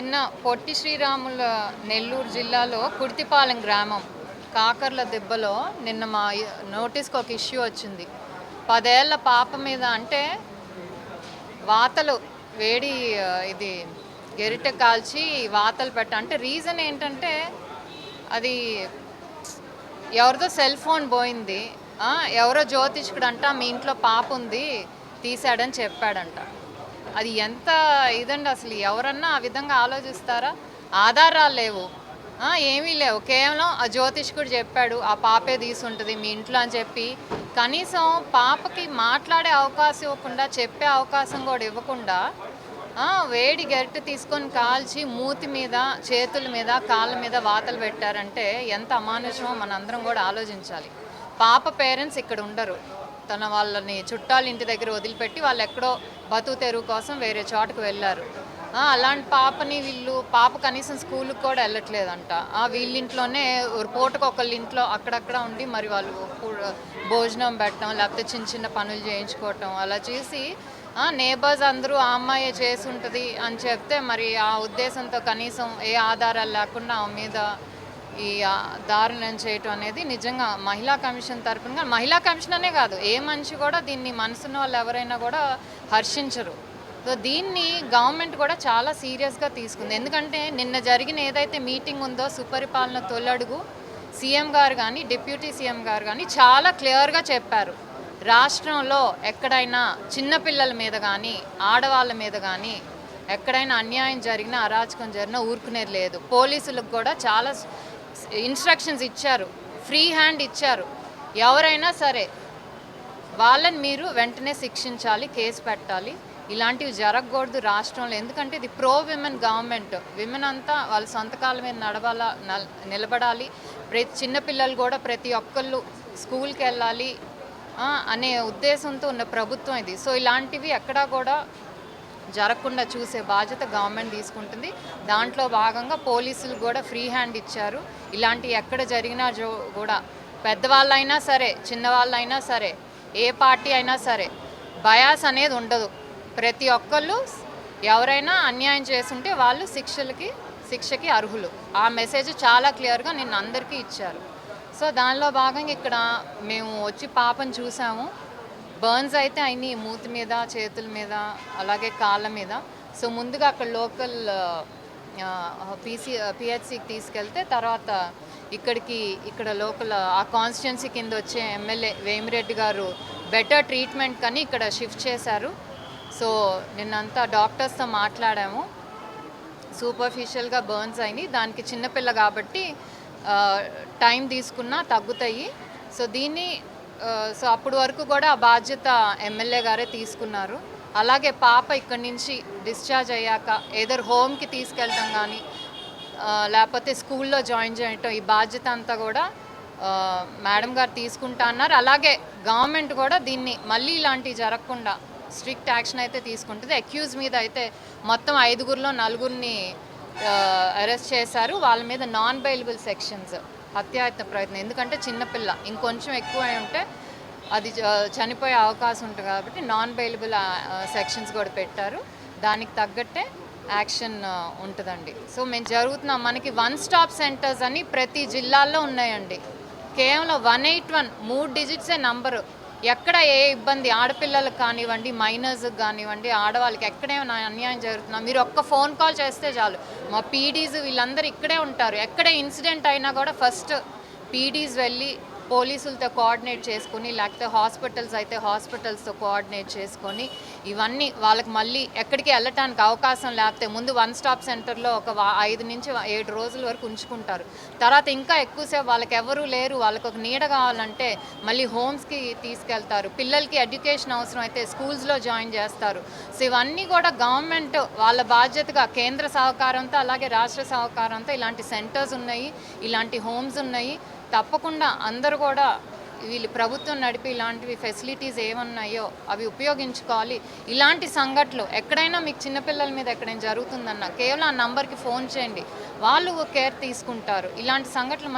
నిన్న పొట్టి శ్రీరాముల నెల్లూరు జిల్లాలో కుర్తిపాలెం గ్రామం కాకర్ల దెబ్బలో నిన్న మా నోటీస్కి ఒక ఇష్యూ వచ్చింది. పదేళ్ళ పాప మీద అంటే వాతలు వేడి ఇది గెరిటె కాల్చి వాతలు పెట్ట అంటే రీజన్ ఏంటంటే అది ఎవరిదో సెల్ ఫోన్ పోయింది. ఎవరో జ్యోతిష్కుడు అంట మీ ఇంట్లో పాప ఉంది తీసాడని చెప్పాడంట. అది ఎంత ఇదండి అసలు? ఎవరన్నా ఆ విధంగా ఆలోచిస్తారా? ఆధారాలు లేవు. ఏమీ లేవు. కేవలం ఆ జ్యోతిష్కుడు చెప్పాడు ఆ పాపే తీసుంటుంది మీ ఇంట్లో అని చెప్పి. కనీసం పాపకి మాట్లాడే అవకాశం ఇవ్వకుండా చెప్పే అవకాశం కూడా ఇవ్వకుండా వేడి గరిటె తీసుకొని కాల్చి మూతి మీద చేతుల మీద కాళ్ళ మీద వాతలు పెట్టారంటే ఎంత అమానుషమో మనందరం కూడా ఆలోచించాలి. పాప పేరెంట్స్ ఇక్కడ ఉండరు. తన వాళ్ళని చుట్టాలు ఇంటి దగ్గర వదిలిపెట్టి వాళ్ళు ఎక్కడో బతుకు తెరువు కోసం వేరే చోటుకు వెళ్ళారు. అలాంటి పాపని వీళ్ళు పాప కనీసం స్కూల్కి కూడా వెళ్ళట్లేదంట. ఆ, వీళ్ళింట్లోనే పూటకు ఒకళ్ళ ఇంట్లో అక్కడక్కడ ఉండి మరి వాళ్ళు భోజనం పెట్టడం లేకపోతే చిన్న చిన్న పనులు చేయించుకోవటం అలా చేసి నేబర్స్ అందరూ ఆ అమ్మాయి చేసి ఉంటుంది అని చెప్తే మరి ఆ ఉద్దేశంతో కనీసం ఏ ఆధారాలు లేకుండా ఆమె మీద ఈ దారుణం చేయటం అనేది నిజంగా మహిళా కమిషన్ తరపున మహిళా కమిషన్ అనే కాదు. ఏ మనిషి కూడా దీన్ని మనసున్న వాళ్ళు ఎవరైనా కూడా హర్షించరు. సో దీన్ని గవర్నమెంట్ కూడా చాలా సీరియస్గా తీసుకుంది. ఎందుకంటే నిన్న జరిగిన ఏదైతే మీటింగ్ ఉందో సుపరిపాలన తొలడుగు సీఎం గారు కానీ డిప్యూటీ సీఎం గారు కానీ చాలా క్లియర్గా చెప్పారు. రాష్ట్రంలో ఎక్కడైనా చిన్నపిల్లల మీద కానీ ఆడవాళ్ళ మీద కానీ ఎక్కడైనా అన్యాయం జరిగినా అరాచకం జరిగినా ఊరుకునేది లేదు. పోలీసులకు కూడా చాలా ఇన్స్ట్రక్షన్స్ ఇచ్చారు. ఫ్రీ హ్యాండ్ ఇచ్చారు. ఎవరైనా సరే వాళ్ళని మీరు వెంటనే శిక్షించాలి కేసు పెట్టాలి. ఇలాంటివి జరగకూడదు రాష్ట్రంలో. ఎందుకంటే ఇది ప్రో విమెన్ గవర్నమెంట్. విమెన్ అంతా వాళ్ళ సొంత మీద నడవాలా నిలబడాలి. ప్రతి చిన్నపిల్లలు కూడా ప్రతి ఒక్కళ్ళు స్కూల్కి వెళ్ళాలి అనే ఉద్దేశంతో ఉన్న ప్రభుత్వం ఇది. సో ఇలాంటివి ఎక్కడా కూడా జరగకుండా చూసే బాధ్యత గవర్నమెంట్ తీసుకుంటుంది. దాంట్లో భాగంగా పోలీసులు కూడా ఫ్రీ హ్యాండ్ ఇచ్చారు. ఇలాంటి ఎక్కడ జరిగినా జో కూడా పెద్దవాళ్ళైనా సరే చిన్నవాళ్ళైనా సరే ఏ పార్టీ అయినా సరే బయాస్ అనేది ఉండదు. ప్రతి ఒక్కళ్ళు ఎవరైనా అన్యాయం చేస్తుంటే వాళ్ళు శిక్షలకి శిక్షకి అర్హులు. ఆ మెసేజ్ చాలా క్లియర్గా నిన్న అందరికీ ఇచ్చారు. సో దానిలో భాగంగా ఇక్కడ మేము వచ్చి పాపను చూసాము. బర్న్స్ అయితే అయినాయి మూతి మీద చేతుల మీద అలాగే కాళ్ళ మీద. సో ముందుగా అక్కడ లోకల్ పీసీ పిహెచ్సికి తీసుకెళ్తే తర్వాత ఇక్కడికి ఇక్కడ లోకల్ ఆ కాన్స్టిట్యున్సీ కింద వచ్చే ఎమ్మెల్యే వేమిరెడ్డి గారు బెటర్ ట్రీట్మెంట్ కానీ ఇక్కడ షిఫ్ట్ చేశారు. సో నిన్నంతా డాక్టర్స్తో మాట్లాడాము. సూపర్ఫిషియల్గా బర్న్స్ అయినాయి. దానికి చిన్నపిల్ల కాబట్టి టైం తీసుకున్నా తగ్గుతాయి. సో దీన్ని సో అప్పటి వరకు కూడా ఆ బాధ్యత ఎమ్మెల్యే గారే తీసుకున్నారు. అలాగే పాప ఇక్కడి నుంచి డిశ్చార్జ్ అయ్యాక ఏదర్ హోమ్కి తీసుకెళ్ళటం కానీ లేకపోతే స్కూల్లో జాయిన్ చేయటం ఈ బాధ్యత అంతా కూడా మేడం గారు తీసుకుంటా అన్నారు. అలాగే గవర్నమెంట్ కూడా దీన్ని మళ్ళీ ఇలాంటివి జరగకుండా స్ట్రిక్ట్ యాక్షన్ అయితే తీసుకుంటుంది. అక్యూజ్ మీద అయితే మొత్తం ఐదుగురిలో నలుగురిని అరెస్ట్ చేశారు. వాళ్ళ మీద నాన్ బైలబుల్ సెక్షన్స్. హత్యాయత్న ప్రయత్నం. ఎందుకంటే చిన్నపిల్ల ఇంకొంచెం ఎక్కువ అయి ఉంటే అది చ- చనిపోయే అవకాశం ఉంటుంది కాబట్టి నాన్ బెయిలబుల్ సెక్షన్స్ కూడా పెట్టారు. దానికి తగ్గట్టే యాక్షన్ ఉంటుందండి. సో మేము జరుగుతున్నాం. మనకి వన్ స్టాప్ సెంటర్స్ అని ప్రతి జిల్లాల్లో ఉన్నాయండి. కేవలం వన్ ఎయిట్ వన్ మూడు డిజిట్సే నంబరు ఎక్కడ ఏ ఇబ్బంది? ఆడపిల్లలకు కానివ్వండి మైనర్స్కి కానివ్వండి ఆడవాళ్ళకి ఎక్కడేమైనా అన్యాయం జరుగుతున్నా మీరు ఒక్క ఫోన్ కాల్ చేస్తే చాలు. మా పీడీస్ వీళ్ళందరూ ఇక్కడే ఉంటారు. ఎక్కడ ఇన్సిడెంట్ అయినా కూడా ఫస్ట్ పీడీస్ వెళ్ళి పోలీసులతో కోఆర్డినేట్ చేసుకొని లేకపోతే హాస్పిటల్స్ అయితే హాస్పిటల్స్తో కోఆర్డినేట్ చేసుకొని ఇవన్నీ వాళ్ళకి మళ్ళీ ఎక్కడికి వెళ్ళటానికి అవకాశం లేకపోతే ముందు వన్ స్టాప్ సెంటర్లో ఒక ఐదు నుంచి ఏడు రోజుల వరకు ఉంచుకుంటారు. తర్వాత ఇంకా ఎక్కువసేపు వాళ్ళకి ఎవరూ లేరు. వాళ్ళకి ఒక నీడ కావాలంటే మళ్ళీ హోమ్స్కి తీసుకెళ్తారు. పిల్లలకి ఎడ్యుకేషన్ అవసరం అయితే స్కూల్స్లో జాయిన్ చేస్తారు. సో ఇవన్నీ కూడా గవర్నమెంట్ వాళ్ళ బాధ్యతగా కేంద్ర సహకారంతో అలాగే రాష్ట్ర సహకారంతో ఇలాంటి సెంటర్స్ ఉన్నాయి ఇలాంటి హోమ్స్ ఉన్నాయి. తప్పకుండా అందరూ కూడా వీళ్ళు ప్రభుత్వం నడిపి ఇలాంటివి ఫెసిలిటీస్ ఏమన్నాయో అవి ఉపయోగించుకోవాలి. ఇలాంటి సంఘటనలు ఎక్కడైనా మీకు చిన్నపిల్లల మీద ఎక్కడైనా జరుగుతుందన్న కేవలం ఆ నంబర్కి ఫోన్ చేయండి. వాళ్ళు కేర్ తీసుకుంటారు. ఇలాంటి సంఘటనలు మళ్ళీ